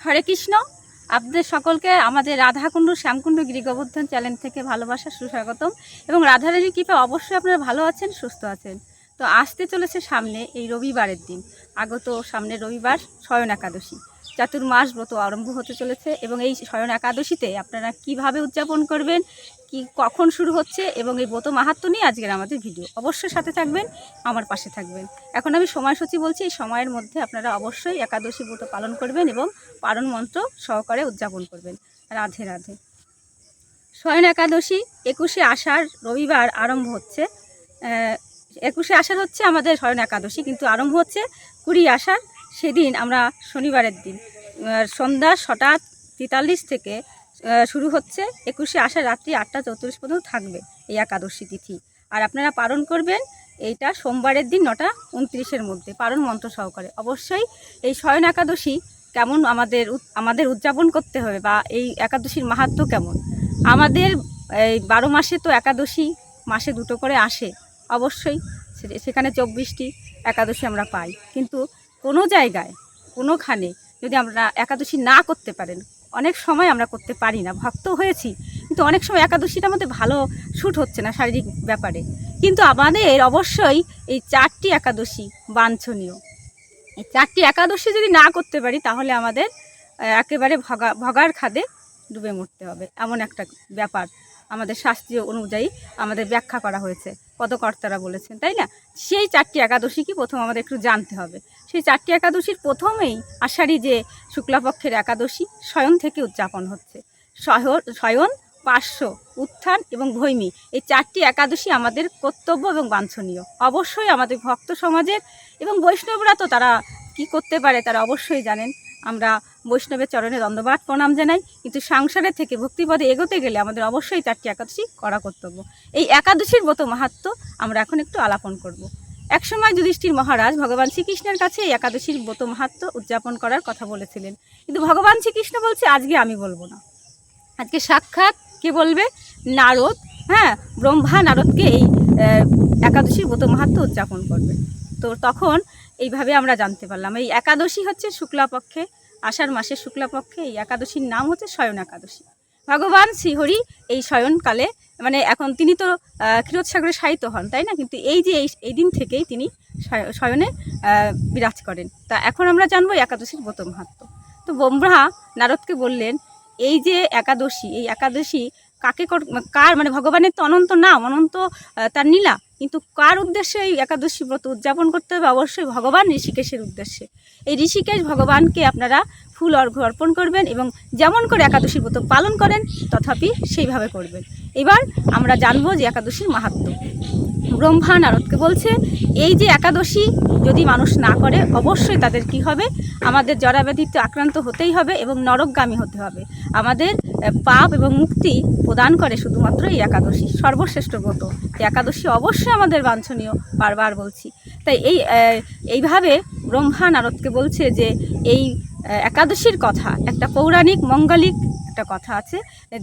হরে কৃষ্ণ। আপনাদের সকলকে আমাদের রাধাকুণ্ড, শ্যামকুণ্ড গিরি গোবর্ধন চ্যানেল থেকে ভালোবাসা, সুস্বাগতম এবং রাধারানীর কৃপা অবশ্যই আপনারা ভালো আছেন, সুস্থ আছেন। তো আসতে চলেছে সামনে এই রবিবারের দিন। আগত সামনে রবিবার স্বয়ন একাদশী। চাতুর্মাস ব্রত আরম্ভ হতে চলেছে এবং এই শয়ন একাদশীতে আপনারা কীভাবে উদযাপন করবেন, কি কখন শুরু হচ্ছে এবং এই ব্রত মাহাত্ম নিয়ে আজকের আমাদের ভিডিও। অবশ্যই সাথে থাকবেন, আমার পাশে থাকবেন। এখন আমি সময়সূচি বলছি, এই সময়ের মধ্যে আপনারা অবশ্যই একাদশী ব্রত পালন করবেন এবং পালন মন্ত্র সহকারে উদযাপন করবেন। রাধে রাধে। শয়ন একাদশী, একুশে আষাঢ় রবিবার আরম্ভ হচ্ছে। একুশে আষাঢ় হচ্ছে আমাদের শয়ন একাদশী, কিন্তু আরম্ভ হচ্ছে কুড়ি আষাঢ় সেদিন আমরা শনিবারের দিন সন্ধ্যা ছটা তেতাল্লিশ থেকে শুরু হচ্ছে, একুশে আষাঢ় রাত্রি আটটা চৌত্রিশ পর্যন্ত থাকবে এই একাদশী তিথি। আর আপনারা পালন করবেন এইটা সোমবারের দিন নটা উনত্রিশের মধ্যে, পালন মন্ত্র সহকারে। অবশ্যই এই শয়ন একাদশী কেমন আমাদের আমাদের উদযাপন করতে হবে বা এই একাদশীর মাহাত্ম্য কেমন? আমাদের এই বারো মাসে তো একাদশী, মাসে দুটো করে আসে। অবশ্যই সেখানে চব্বিশটি একাদশী আমরা পাই। কিন্তু কোনো জায়গায়, কোনোখানে যদি আমরা একাদশী না করতে পারেন, অনেক সময় আমরা করতে পারি না। ভক্ত হয়েছি, কিন্তু অনেক সময় একাদশীটা আমাদের ভালো শ্যুট হচ্ছে না শারীরিক ব্যাপারে। কিন্তু আমাদের অবশ্যই এই চারটি একাদশী বাঞ্ছনীয়। এই চারটি একাদশী যদি না করতে পারি, তাহলে আমাদের একেবারে ভগা, ভগার খাদে ডুবে মরতে হবে, এমন একটা ব্যাপার আমাদের শাস্ত্রীয় অনুযায়ী আমাদের ব্যাখ্যা করা হয়েছে, পদকর্তারা বলেছেন, তাই না? সেই চারটি একাদশী কি প্রথম আমাদের একটু জানতে হবে। সেই চারটি একাদশীর প্রথমেই আষাঢ়ি যে শুক্লাপক্ষের একাদশী শয়ন থেকে উদযাপন হচ্ছে। শয়ন পার্শ্ব, উত্থান এবং ভৈমী এই চারটি একাদশী আমাদের কর্তব্য এবং বাঞ্ছনীয়। অবশ্যই আমাদের ভক্ত সমাজের এবং বৈষ্ণবরা তো তারা কি করতে পারে তারা অবশ্যই জানেন। আমরা বৈষ্ণবের চরণে দণ্ডবাদ প্রণাম জানাই, কিন্তু সংসারের থেকে ভক্তিপদে এগোতে গেলে আমাদের অবশ্যই চারটি একাদশী করা কর্তব্য। এই একাদশীর মতো মাহাত্ম আমরা এখন একটু আলাপন করব। একসময় যুধিষ্ঠির মহারাজ ভগবান শ্রীকৃষ্ণের কাছে এই একাদশীর ব্রত মাহাত্ম উদযাপন করার কথা বলেছিলেন। কিন্তু ভগবান শ্রীকৃষ্ণ বলছে, আজকে আমি বলব না। আজকে সাক্ষাৎ কে বলবে? নারদ। হ্যাঁ ব্রহ্মা নারদকে এই একাদশীর ব্রত মাহাত্ম উদযাপন করবে। তো তখন এইভাবে আমরা জানতে পারলাম। এই একাদশী হচ্ছে শুক্লাপক্ষে, আষাঢ় মাসের শুক্লাপক্ষে এই একাদশীর নাম হচ্ছে শয়ন একাদশী। ভগবান শ্রীহরি এই শয়নকালে মানে এখন তিনি তো আহ, ক্ষীরোদসাগরে শায়িত হন তাই না? কিন্তু এই যে এই দিন থেকেই তিনি শয়- শয়নে বিরাজ করেন। তা এখন আমরা জানব একাদশীর ব্রত মাহাত্ম তো ব্রহ্মা নারদকে বললেন এই যে একাদশী এই একাদশী কাকে কর- কার মানে ভগবানের তো অনন্ত নাম অনন্ত তার নীলা কিন্তু কার উদ্দেশ্যে এই একাদশী ব্রত উদযাপন করতে হবে? অবশ্যই ভগবান ঋষিকেশের উদ্দেশ্যে। এই ঋষিকেশ ভগবানকে আপনারা ফুল অর্ঘ্য অর্পণ করবেন এবং যেমন করে একাদশী ব্রত পালন করেন তথাপি সেইভাবে করবেন। এবার আমরা জানব যে একাদশীর মাহাত্ম। ব্রহ্মা নারদকে বলছে, এই যে একাদশী যদি মানুষ না করে, অবশ্যই তাদের কি হবে? আমাদের জরাব্যাধিতে আক্রান্ত হতেই হবে এবং নরকগামী হতে হবে। আমাদের পাপ এবং মুক্তি প্রদান করে শুধুমাত্র এই একাদশী, সর্বশ্রেষ্ঠ ব্রত। একাদশী অবশ্যই আমাদের বাঞ্ছনীয়, বারবার বলছি। তাই এই এইভাবে ব্রহ্মা নারদকে বলছে যে, এই একাদশীর কথা একটা পৌরাণিক, মঙ্গলিক একটা কথা আছে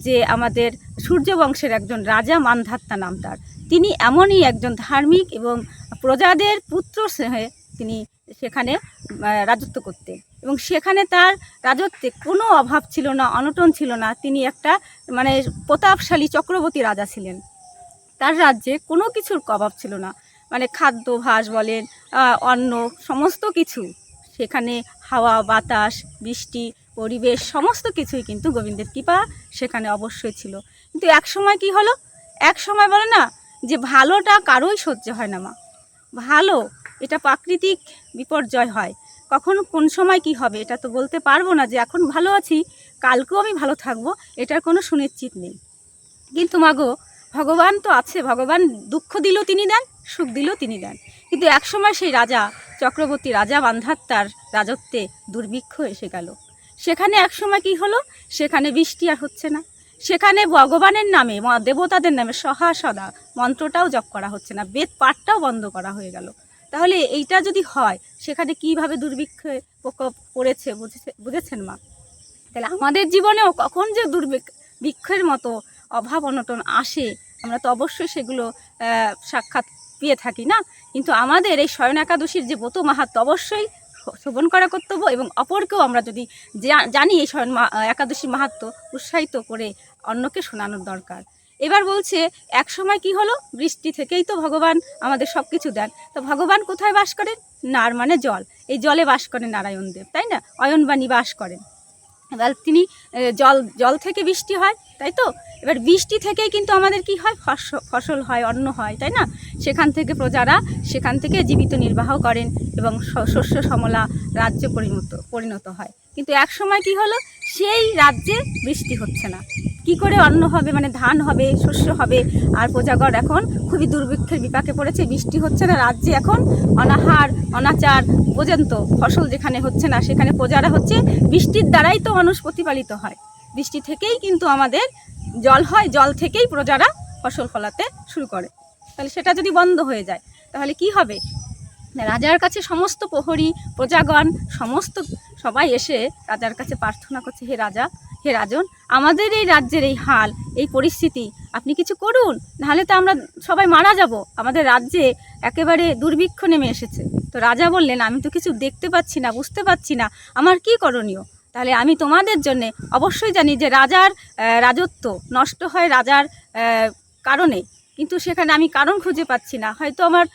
যে আমাদের সূর্য বংশের একজন রাজা মানধাত্তা নাম তার তিনি এমনই একজন ধার্মিক এবং প্রজাদের পুত্র স্নেহে তিনি সেখানে রাজত্ব করতেন। এবং সেখানে তার রাজত্বে কোনো অভাব ছিল না, অনটন ছিল না। তিনি একটা মানে প্রতাপশালী চক্রবর্তী রাজা ছিলেন। তার রাজ্যে কোনো কিছুর অভাব ছিল না। মানে খাদ্যভাস বলেন অন্ন, সমস্ত কিছু। সেখানে হাওয়া, বাতাস, বৃষ্টি পরিবেশ, সমস্ত কিছুই কিন্তু গোবিন্দের কৃপা সেখানে অবশ্যই ছিল। কিন্তু এক সময় কি হলো? এক সময় বলে না যে ভালোটা কারোই সহ্য হয় না মা। ভালো, এটা প্রাকৃতিক বিপর্যয় হয়। কখন কোন সময় কি হবে এটা তো বলতে পারব না যে এখন ভালো আছি, কালকেও আমি ভালো থাকব, এটার কোনো সুনিশ্চিত নেই। কিন্তু মাগো ভগবান তো আছে, ভগবান দুঃখ দিলেও তিনি দেন, সুখ দিলেও তিনি দেন। কিন্তু একসময় সেই রাজা, চক্রবর্তী রাজা বান্ধাত্তার রাজত্বে দুর্ভিক্ষ এসে গেল। সেখানে একসময় কি হলো? সেখানে বৃষ্টি আর হচ্ছে না। সেখানে ভগবানের নামে দেবতাদের নামে সহা সদা মন্ত্রটাও জপ করা হচ্ছে না, বেদ পাঠটাও বন্ধ করা হয়ে গেল। তাহলে এইটা যদি হয়, সেখানে কীভাবে দুর্ভিক্ষে প্রকোপ পড়েছে বুঝেছে, বুঝেছেন মা? তাহলে আমাদের জীবনেও কখন যে দুর্ভিক্ষের মতো অভাব অনটন আসে, আমরা তো অবশ্যই সেগুলো সাক্ষাৎ পেয়ে থাকি না। কিন্তু আমাদের এই স্বয়ন একাদশীর যে ব্রত মাহাত্ম, অবশ্যই শ- শোভন করা কর্তব্য এবং অপরকেও আমরা যদি জানি এই একাদশী মাহাত্ম উৎসাহিত করে অন্যকে শোনানোর দরকার। এবার বলছে, এক সময় কি হলো? বৃষ্টি থেকেই তো ভগবান আমাদের সব কিছু দেন। তো ভগবান কোথায় বাস করেন? নার মানে জল। এই জলে বাস করেন নারায়ণদেব তাই না? অয়নবাণী বাস করেন। এবার তিনি জল জল থেকে বৃষ্টি হয়, তাই তো? এবার বৃষ্টি থেকে কিন্তু আমাদের কি হয়? ফসল হয়, অন্ন হয়, তাই না? সেখান থেকে প্রজারা সেখান থেকে জীবিত নির্বাহ করেন এবং শস্য সমলা রাজ্য পরিণত পরিণত হয়। কিন্তু এক সময় কি হলো? সেই রাজ্যে বৃষ্টি হচ্ছে না। কি করে অন্ন হবে? মানে ধান হবে, শস্য হবে? আর প্রজাগণ এখন খুবই দুর্ভিক্ষের বিপাকে পড়েছে, বৃষ্টি হচ্ছে না, রাজ্যে এখন অনাহার, অনাচার পর্যন্ত ফসল যেখানে হচ্ছে না, সেখানে প্রজারা হচ্ছে বৃষ্টির দ্বারাই তো মানুষ প্রতিপালিত হয়। বৃষ্টি থেকেই কিন্তু আমাদের জল হয়, জল থেকেই প্রজারা ফসল ফলাতে শুরু করে। তাহলে সেটা যদি বন্ধ হয়ে যায়, তাহলে কি হবে? রাজার কাছে সমস্ত প্রহরী, প্রজাগণ, সমস্ত সবাই এসে রাজার কাছে প্রার্থনা করছে, হে রাজা হে রাজন, আমাদের এই রাজ্যের এই হাল, এই পরিস্থিতি, আপনি কিছু করুন, নাহলে তো আমরা সবাই মারা যাব। আমাদের রাজ্যে একেবারে দুর্ভিক্ষ নেমে এসেছে। তো রাজা বললেন, আমি তো কিছু দেখতে পাচ্ছি না, বুঝতে পাচ্ছি না, আমার কি করণীয়? তাহলে আমি তোমাদের জন্য অবশ্যই জানি যে রাজার রাজত্ব নষ্ট হয় রাজার কারণে। কিন্তু সেখানে আমি কারণ খুঁজে পাচ্ছি না। হয়তো আমার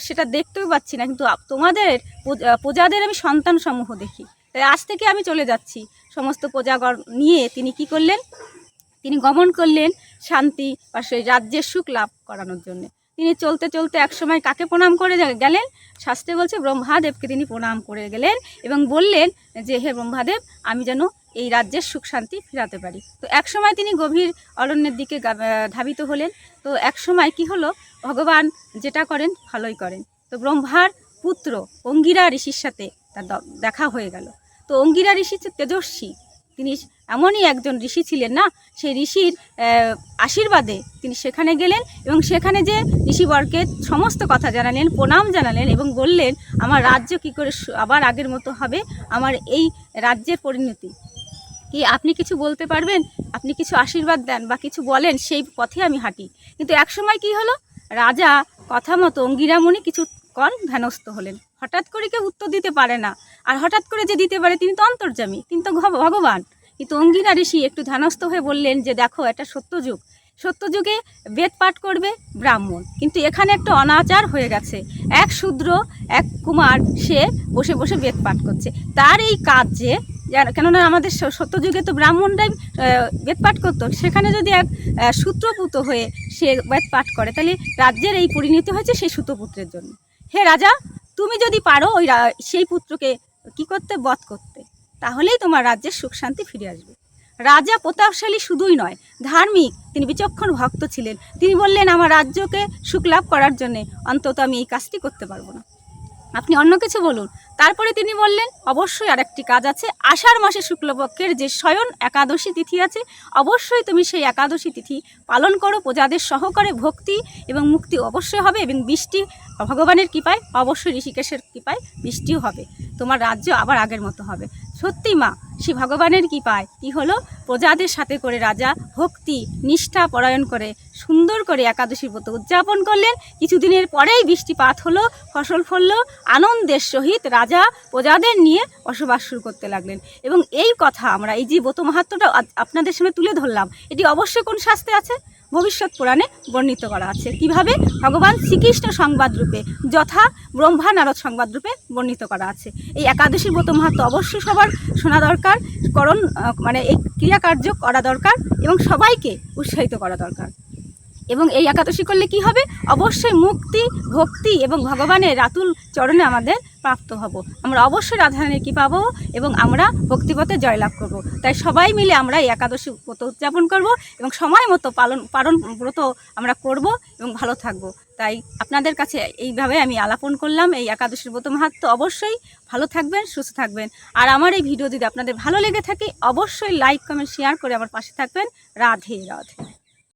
সেটা দেখতেও পাচ্ছি না, কিন্তু তোমাদের প্রজ- প্রজাদের আমি সন্তান সমূহ দেখি। তাই আজ থেকে আমি চলে যাচ্ছি। সমস্ত প্রজাগণ নিয়ে তিনি কি করলেন? তিনি গমন করলেন শান্তি বা সেই রাজ্যের সুখ লাভ করানোর জন্য। তিনি চলতে চলতে একসময় কাকে প্রণাম করে গেলেন? শাস্ত্রে বলছে, ব্রহ্মাদেবকে তিনি প্রণাম করে গেলেন এবং বললেন যে, হে ব্রহ্মাদেব, আমি যেন এই রাজ্যের সুখ শান্তি ফেরাতে পারি। তো একসময় তিনি গভীর অরণ্যের দিকে ধাবিত হলেন। তো একসময় কি হলো? ভগবান যেটা করেন, ভালোই করেন। তো ব্রহ্মার পুত্র অঙ্গিরা ঋষির সাথে তার দেখা হয়ে গেল। তো অঙ্গিরা ঋষি হচ্ছে তেজস্বী। তিনি এমনই একজন ঋষি ছিলেন না, সেই ঋষির আশীর্বাদে তিনি সেখানে গেলেন এবং সেখানে যে ঋষিবরকে সমস্ত কথা জানালেন, প্রণাম জানালেন এবং বললেন, আমার রাজ্য কি করে আবার আগের মতো হবে? আমার এই রাজ্যের পরিণতি। কি আপনি কিছু বলতে পারবেন? আপনি কিছু আশীর্বাদ দেন বা কিছু বলেন, সেই পথে আমি হাঁটি। কিন্তু একসময় কি হলো? রাজা কথা মতো অঙ্গিরামণি কিছু কন ধ্যানস্থ হলেন। হঠাৎ করে কেউ উত্তর দিতে পারে না। আর হঠাৎ করে যে দিতে পারে, তিনি তো অন্তর্জামী তিনি তো ভগবান। কিন্তু অঙ্গিরা ঋষি একটু ধ্যানস্থ হয়ে বললেন যে, দেখো, এটা সত্যযুগ সত্যযুগে বেদ পাঠ করবে ব্রাহ্মণ। কিন্তু এখানে একটা অনাচার হয়ে গেছে। এক শূদ্র, এক কুমার, সে বসে বসে বেদ পাঠ করছে। তার এই কাজ যে কেননা আমাদের সত্যযুগে তো ব্রাহ্মণরাই বেদ পাঠ করতো। সেখানে যদি এক সূত্রপুত হয়ে সে বেদ পাঠ করে, তাহলে রাজ্যের এই পরিণতি হয়েছে সেই সূত্রপুত্রের জন্য। হে রাজা, তুমি যদি পারো ওই সেই পুত্রকে কি করতে? বধ করতে। তাহলেই তোমার রাজ্যের সুখ শান্তি ফিরে আসবে। রাজা প্রতাপশালী শুধুই নয়, ধার্মিক, তিনি বিচক্ষণ ভক্ত ছিলেন। তিনি বললেন, আমার রাজ্যকে সুখ লাভ করার জন্যে অন্তত আমি এই কাজটি করতে পারব না। আপনি অন্য কিছু বলুন। তারপরে তিনি বললেন, অবশ্যই আরেকটি কাজ আছে। আষাঢ় মাসে শুক্লপক্ষের যে স্বয়ন একাদশী তিথি আছে, অবশ্যই তুমি সেই একাদশী তিথি পালন করো। প্রজাদের সহকারে ভক্তি এবং মুক্তি অবশ্যই হবে এবং বৃষ্টি, ভগবানের কৃপায়, অবশ্যই ঋষিকেশের কৃপায় বৃষ্টিও হবে। তোমার রাজ্য আবার আগের মতো হবে। সত্যি মা, শ্রী ভগবানের কৃপায়। কি হলো প্রজাদের সাথে করে রাজা ভক্তি, নিষ্ঠা পরায়ণ করে, সুন্দর করে একাদশী ব্রত উদযাপন করলেন। কিছুদিনের পরেই বৃষ্টিপাত হলো, ফসল ফললো, আনন্দের সহিত রাজা প্রজাদের নিয়ে বসবাস শুরু করতে লাগলেন। এবং এই কথা আমরা, এই যে ব্রত মাহাত্মটা আপনাদের সামনে তুলে ধরলাম, এটি অবশ্যই কোন শাস্ত্রে আছে? ভবিষ্যৎ পুরাণে বর্ণিত করা আছে। কীভাবে? ভগবান শ্রীকৃষ্ণ সংবাদ রূপে, যথা ব্রহ্মা নারদ সংবাদ রূপে বর্ণিত করা আছে। এই একাদশীর ব্রত মাহাত্ম অবশ্যই সবার শোনা দরকার, করণ মানে এই ক্রিয়াকার্য করা দরকার এবং সবাইকে উৎসাহিত করা দরকার। এবং এই একাদশী করলে কি হবে? অবশ্যই মুক্তি, ভক্তি এবং ভগবানের রাতুল চরণে আমাদের প্রাপ্ত হব। আমরা অবশ্যই রাধারানীর কি পাবো এবং আমরা ভক্তিপথে জয়লাভ করব। তাই সবাই মিলে আমরা এই একাদশী ব্রত উদযাপন করব এবং সময় মতো পালন পালন ব্রত আমরা করব এবং ভালো থাকব। তাই আপনাদের কাছে এইভাবে আমি আলাপন করলাম। এই একাদশীর ব্রত মাহাত্ম অবশ্যই ভালো থাকবেন, সুস্থ থাকবেন। আর আমার এই ভিডিও যদি আপনাদের ভালো লেগে থাকে, অবশ্যই লাইক, কমেন্ট শেয়ার করে আমার পাশে থাকবেন। রাধে রাধে।